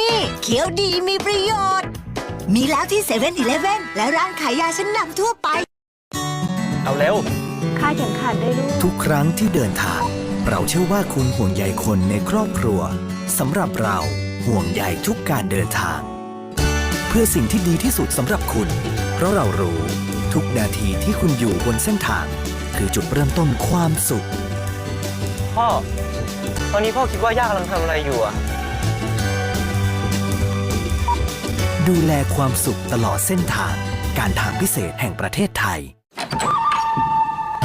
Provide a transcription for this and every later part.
นี่เขียวดีมีประโยชน์ มีแล้วที่เซเว่นอีเลฟเว่นและร้านขายยาชั้นนำทั่วไป เอาเร็วค่าดเข็มขัดด้วยลูก ทุกครั้งที่เดินทาง เราเชื่อว่าคุณห่วงใยคนในครอบครัวสำหรับเราห่วงใยทุกการเดินทาง เพื่อสิ่งที่ดีที่สุดสำหรับคุณ เพราะเรารู้ ทุกนาทีที่คุณอยู่บนเส้นทาง คือจุดเริ่มต้นความสุข พ่อ ตอนนี้พ่อคิดว่าย่ากำลังทำอะไรอยู่อะ ดูแลความสุขตลอดเส้นทาง การทางพิเศษแห่งประเทศไทย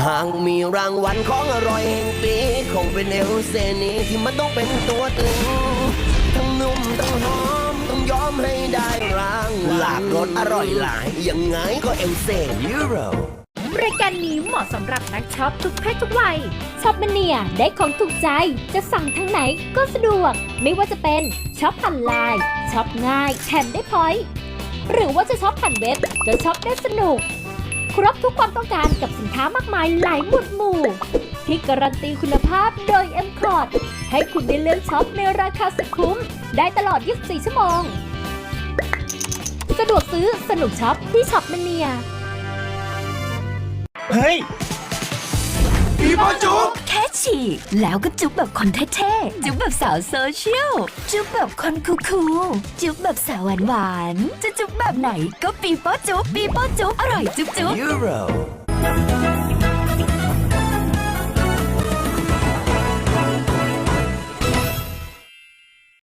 หากมีรางวัลของอร่อยแห่งปีคงเป็นเอลเซนีที่มันต้องเป็นตัวตึง ทั้งนุ่มทั้งหอมต้องยอมให้ได้รางวัลหลากรสอร่อยหลายยังไงก็เอลเซยูโร รายการนี้เหมาะสำหรับนักช็อปทุกเพศทุกวัยช็อปมเนียได้ของถูกใจ จะสั่งทางไหนก็สะดวก ไม่ว่าจะเป็นช็อปผ่านไลน์ช็อปง่ายแถมได้พอยต์หรือว่าจะช็อปผ่านเว็บก็ช็อปได้สนุก ครบทุกความต้องการกับสินค้ามากมายหลายหมวดหมู่ที่การันตีคุณภาพโดย m c o t ให้คุณได้เลือกช็อปในราคาสุดคุ้ม ได้ตลอด 24 ชั่วโมง สะดวกซื้อสนุกช็อปที่ช็อปมเนีย เฮ้ยแค่ฉีกแล้วก็จุ๊บแบบคนเท่ๆ จุ๊บแบบสาวโซเชียล จุ๊บแบบคนคูลๆจุ๊บแบบสาวหวานๆ จะจุ๊บแบบไหนก็ปีโป้จุ๊บปีโป้จุ๊บอร่อยจุ๊บจุ๊บ ยูโร